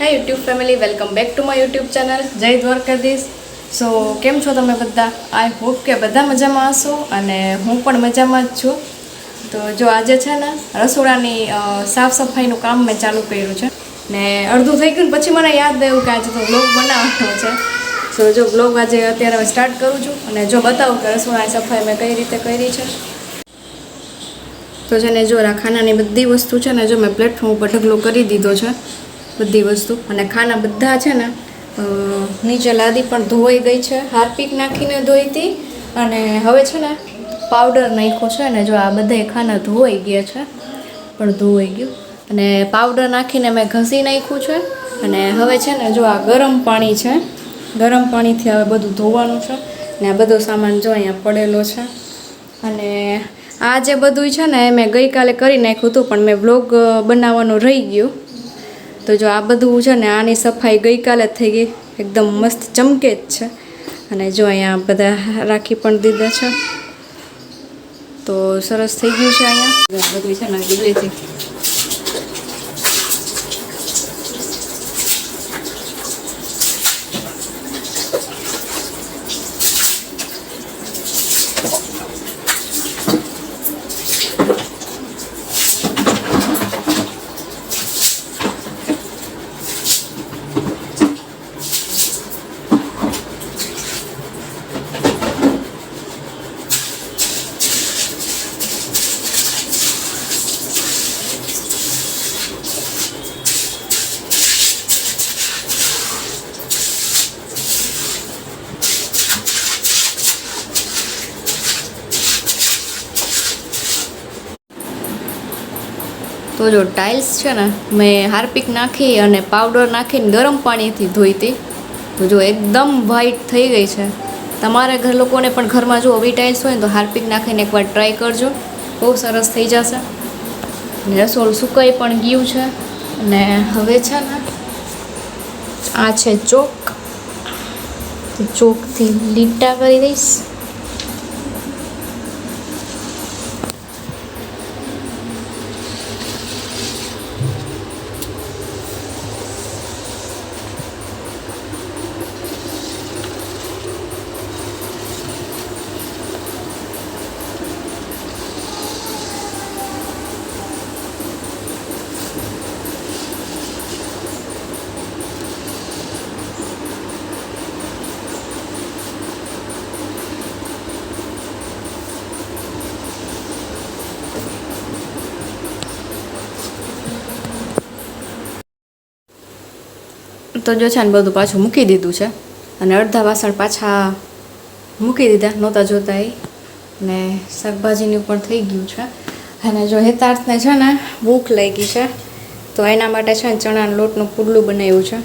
Hey YouTube family welcome back to my YouTube channel જય દ્વારકાધીશ સો કેમ છો તમે બધા? આઈ હોપ કે બધા મજામાં હશો અને હું પણ મજામાં જ છું. તો જો આજે છે ને, રસોડાની સાફ સફાઈનું કામ મેં ચાલુ કર્યું છે. ને અડધું થઈ ગયું પછી મને યાદ આવ્યું કે આજે તો બ્લોગ બનાવવાનો છે. સો જો બ્લોગ આજે અત્યારે હવે સ્ટાર્ટ કરું છું અને જો બતાવું કે રસોડાની સફાઈ મેં કઈ રીતે કરી છે. તો છે ને, જો આ ખાનાની બધી વસ્તુ છે ને, જો મેં પ્લેટફોર્મ ઉપર ઢગલો કરી દીધો છે. બધી વસ્તુ. અને ખાના બધા છે ને નીચે લાદી પણ ધોવાઈ ગઈ છે. હાર્પિક નાખીને ધોઈ હતી અને હવે છે ને પાવડર નાખ્યો છે ને, જો આ બધા ખાના ધોવાઈ ગયા છે, પણ ધોવાઈ ગયું. અને પાવડર નાખીને મેં ઘસી નાખ્યું છે. અને હવે છે ને, જો આ ગરમ પાણી છે, ગરમ પાણીથી હવે બધું ધોવાનું છે. ને આ બધો સામાન જો અહીંયા પડેલો છે. અને આ જે બધું છે ને મેં ગઈકાલે કરી નાખ્યું હતું, પણ મેં બ્લોગ બનાવવાનું રહી ગયું. તો જો આ બધું છે ને, આની સફાઈ ગઈકાલે થઈ ગઈ. એકદમ મસ્ત ચમકે જ છે. અને જો અહીંયા બધા રાખી પણ દીધા છે. તો સરસ થઈ ગયું છે અહીંયા. બધું છે ને તો જો ટાઇલ્સ છે ને, મેં હાર્પિક નાખી અને પાવડર નાખીને ગરમ પાણીથી ધોઈ હતી. તો જો એકદમ વ્હાઈટ થઈ ગઈ છે. તમારા ઘર લોકોને પણ ઘરમાં જો આવી ટાઇલ્સ હોય ને તો હાર્પિક નાખીને એકવાર ટ્રાય કરજો. બહુ સરસ થઈ જશે. રસોડું સુકાઈ પણ ગયું છે. અને હવે છે ને, આ છે ચોક. ચોકથી લીટા કરી દઈશ. તો જો છે ને બધું પાછું મૂકી દીધું છે. અને અડધા વાસણ પાછા મૂકી દીધા, નહોતા જોતા એ. ને શાકભાજીનું પણ થઈ ગયું છે. અને જો હેતાર્થને છે ને ભૂખ લાગી છે, તો એના માટે છે ને ચણાના લોટનું પુડલું બનાવ્યું છે.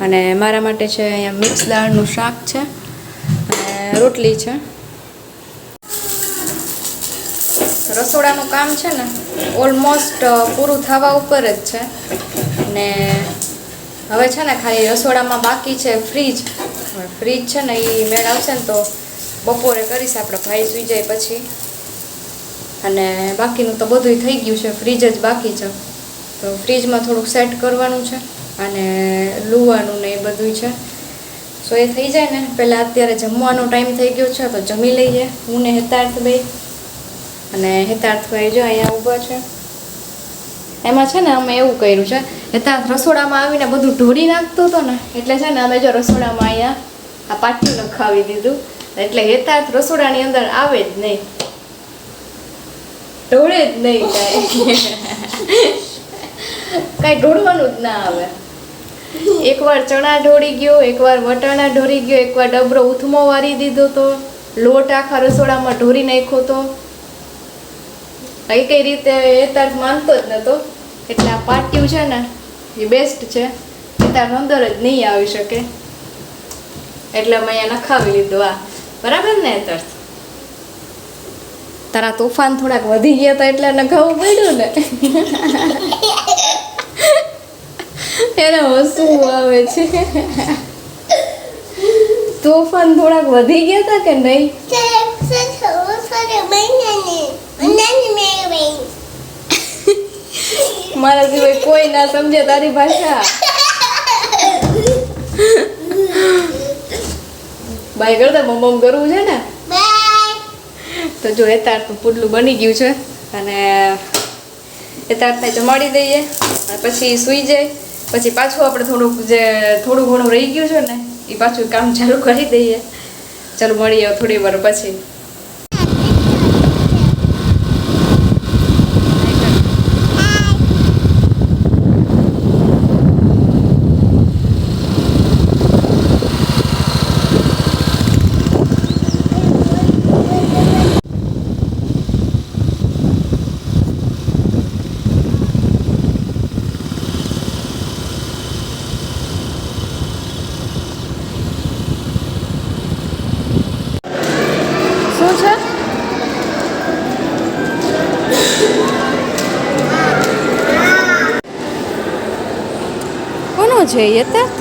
અને મારા માટે છે અહીંયા મિક્સ દાળનું શાક છે. અને રોટલી છે. રસોડાનું કામ છે ને, ઓલમોસ્ટ પૂરું થવા ઉપર જ છે. ને હવે છે ને ખાલી રસોડામાં બાકી છે ફ્રીજ. ફ્રીજ છે ને એ મેળ આવશે ને તો બપોરે કરીશ આપણે ભાઈ સુઈ જાય પછી. અને બાકીનું તો બધું થઈ ગયું છે, ફ્રીજ જ બાકી છે. તો ફ્રીજમાં થોડુંક સેટ કરવાનું છે અને લુવાનું ને એ બધું છે. સો એ થઈ જાય ને. પહેલાં અત્યારે જમવાનો ટાઈમ થઈ ગયો છે, તો જમી લઈએ. હું ને હેતાર્થ ભાઈ અને હેતાર્થ ભાઈ જો અહીંયા ઊભા છે. એમાં છે ને અમે એવું કર્યું છે હેતાર્થ રસોડામાં આવીને બધું ઢોળી નાખતો હતો ને, એટલે છે ને અમે જો રસોડામાં અહીંયા આ પાટિયું નખાવી દીધું. એટલે હેતાર્થ રસોડાની અંદર આવે જ નહીં. ઢોળે જ નહીં કાંઈ. ઢોળવાનું જ ના આવે. એકવાર ચણા ઢોળી ગયો, એકવાર વટાણા ઢોળી ગયો, એકવાર ડબરો ઉથમો વારી દીધો તો, લોટ આખા રસોડામાં ઢોરી નાખ્યો તો. કઈ કઈ રીતે એ તાર માનતો જ નતો. એટલે આ પાટિયું છે ને એ બેસ્ટ છે. તાર અંદર જ નહીં આવી શકે. એટલે મેં અહીંયા નખાવી લીધું આ. બરાબર ને તાર તારા તોફાન થોડાક વધી ગયા હતા એટલે નખાવું પડ્યું ને. એને હસવું આવે છે. તોફાન થોડાક વધી ગયા હતા કે નહીં? મારા સિવાય કોઈ ના સમજે તારી ભાષા. બાય કરતા મમ કરવું છે ને? તો જો એતાર તો પુડલું બની ગયું છે અને એતારને જમાડી દઈએ અને પછી સૂઈ જાય. પછી પાછું આપણે થોડુંક જે થોડું ઘણું રહી ગયું છે ને એ પાછું કામ ચાલુ કરી દઈએ. ચાલો મળીએ થોડી વાર પછી. છે યથાર્થ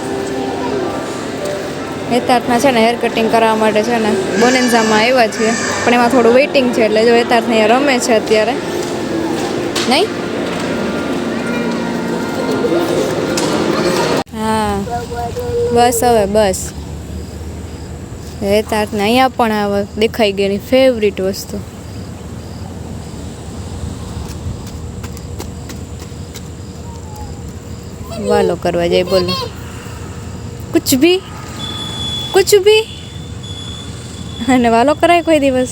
યથાર્થના છે ને હેર કટિંગ કરાવવા માટે છે ને બોનેન્ઝામાં આવ્યા છીએ. પણ એમાં થોડું વેઇટિંગ છે એટલે જો યથાર્થ અહીંયા રમે છે અત્યારે. નહીં? હા. બસ હવે, બસ. હેતાર્થને અહીંયા પણ આવે દેખાઈ એની ફેવરિટ વસ્તુ. વાલો કરવા જાય, બોલો. કુછ ભી કુછ ભી. અને વાલો કરાય કોઈ દિવસ?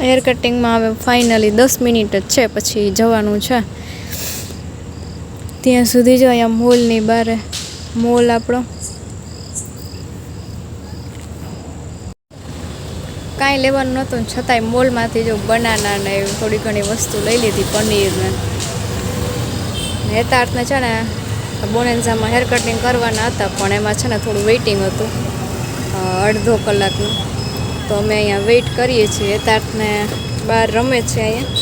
હેર કટિંગમાં હવે ફાઇનલી દસ મિનિટ જ છે, પછી જવાનું છે. ત્યાં સુધી જ અહીંયા મોલની બારે. મોલ આપણો. કાંઈ લેવાનું નહોતું છતાંય મોલમાંથી જો બનાના ને થોડી ઘણી વસ્તુ લઈ લીધી પનીરને હેતાર્થને છે ને બોનેન્ઝામાં હેર કટિંગ કરવાના હતા, પણ એમાં છે ને થોડું વેઇટિંગ હતું અડધો કલાકનું. તો અમે અહીંયા વેઇટ કરીએ છીએ. હેતાર્થને બહાર રમે છે અહીંયા.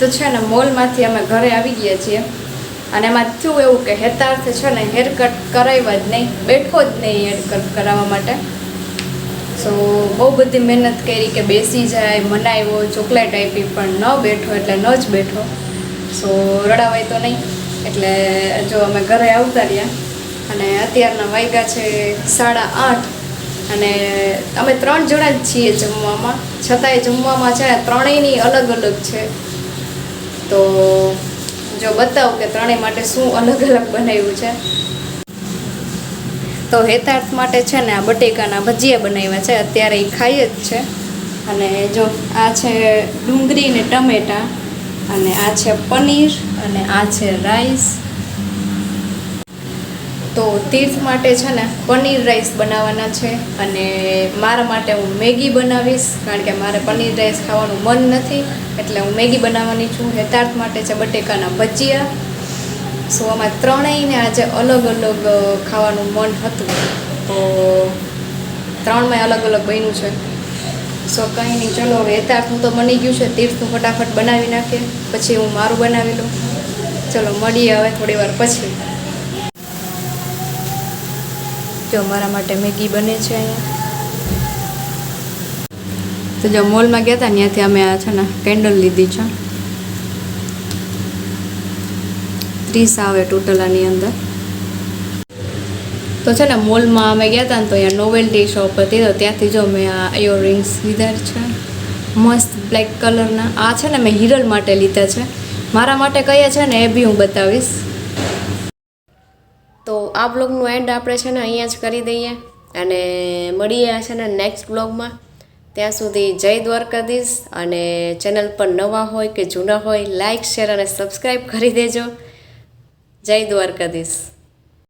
તો છે ને મોલમાંથી અમે ઘરે આવી ગયા છીએ. અને એમાં થયું એવું કે હેતાર્થ છે ને હેર કટ કરાવ્યા જ નહીં, બેઠો જ નહીં હેર કટ કરાવવા માટે. સો બહુ બધી મહેનત કરી કે બેસી જાય, મનાવ્યો, ચોકલેટ આપી, પણ ન બેઠો એટલે ન જ બેઠો. સો રડાવાય તો નહીં. એટલે જો અમે ઘરે આવતા રહ્યા અને અત્યારના વાગ્યા છે સાડા આઠ અને અમે ત્રણ જણા જ છીએ જમવામાં. છતાંય જમવામાં છે ત્રણેયની અલગ અલગ છે. તો જો બતાવું કે ત્રણેય માટે શું અલગ અલગ બનાવ્યું છે? તો હેતાર્થ માટે છે ને આ બટેકાના ભજીયા બનાવ્યા છે. અત્યારે એ ખાય જ છે. અને જો આ છે ડુંગળી ને ટમેટા અને આ છે પનીર અને આ છે રાઈસ. તો તીર્થ માટે છે ને પનીર રાઈસ બનાવવાના છે અને મારા માટે હું મેગી બનાવીશ કારણ કે મારે પનીર રાઈસ ખાવાનું મન નથી એટલે હું મેગી બનાવવાની છું. હેતાર્થ માટે છે બટેકાના ભજીયા. સો આમાં ત્રણેયને આજે અલગ અલગ ખાવાનું મન હતું. તો ત્રણમાં અલગ અલગ બન્યું છે. સો કંઈ નહીં, ચલો, હવે હેતાર્થનું તો બની ગયું છે. તીર્થનું ફટાફટ બનાવી નાખીએ. પછી હું મારું બનાવી લઉં. ચલો, મળીએ હવે થોડી વાર પછી. જો, મારા માટે મેગી બને છે અહીંયા. તો જો, મોલમાં ગયા હતા ત્યાંથી અમે આ છે ને, કેન્ડલ લીધી છે. ત્રીસ આવે ટોટલ આની અંદર. તો છે ને મોલમાં અમે ગયા હતા ને, તો અહીંયા નોવેલ્ટી શોપ હતી, તો ત્યાંથી જો મેં આ ઇયરિંગ્સ લીધા છે. મસ્ત બ્લેક કલરના આ છે ને, મેં હિરલ માટે લીધા છે. મારા માટે કયા છે ને, એ બી હું બતાવીશ. તો આ બ્લોગનું એન્ડ આપણે છે ને, અહીંયા જ કરી દઈએ. અને મળીએ છે ને નેક્સ્ટ બ્લોગમાં ત્યાં સુધી જય દ્વારકાધીશ. અને ચેનલ પર નવા હોય કે જૂના હોય લાઇક શેર અને સબસ્ક્રાઈબ કરી દેજો. જય દ્વારકાધીશ